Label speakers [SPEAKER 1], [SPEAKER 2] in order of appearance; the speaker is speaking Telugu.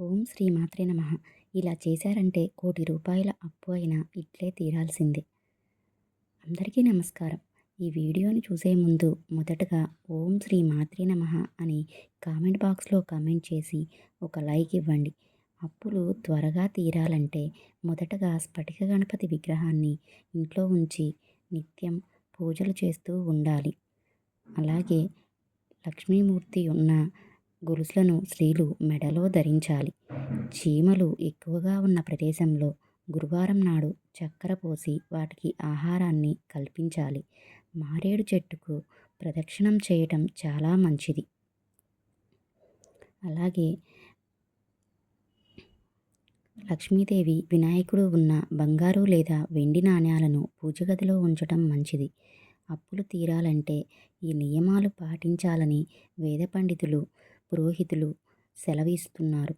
[SPEAKER 1] ఓం శ్రీమాత్రే నమ. ఇలా చేశారంటే కోటి రూపాయల అప్పు అయినా ఇట్లే తీరాల్సిందే. అందరికీ నమస్కారం. ఈ వీడియోని చూసే ముందు మొదటగా ఓం శ్రీ మాత్రే నమ అని కామెంట్ బాక్స్లో కామెంట్ చేసి ఒక లైక్ ఇవ్వండి. అప్పులు త్వరగా తీరాలంటే మొదటగా స్ఫటిక గణపతి విగ్రహాన్ని ఇంట్లో ఉంచి నిత్యం పూజలు చేస్తూ ఉండాలి. అలాగే లక్ష్మీమూర్తి ఉన్న గొలుసులను స్త్రీలు మెడలో ధరించాలి. చీమలు ఎక్కువగా ఉన్న ప్రదేశంలో గురువారం నాడు చక్కెర పోసి వాటికి ఆహారాన్ని కల్పించాలి. మారేడు చెట్టుకు ప్రదక్షిణం చేయటం చాలా మంచిది. అలాగే లక్ష్మీదేవి వినాయకుడు ఉన్న బంగారు లేదా వెండి నాణ్యాలను పూజగదిలో ఉంచటం మంచిది. అప్పులు తీరాలంటే ఈ నియమాలు పాటించాలని వేద పండితులు పురోహితులు సెలవిస్తున్నారు.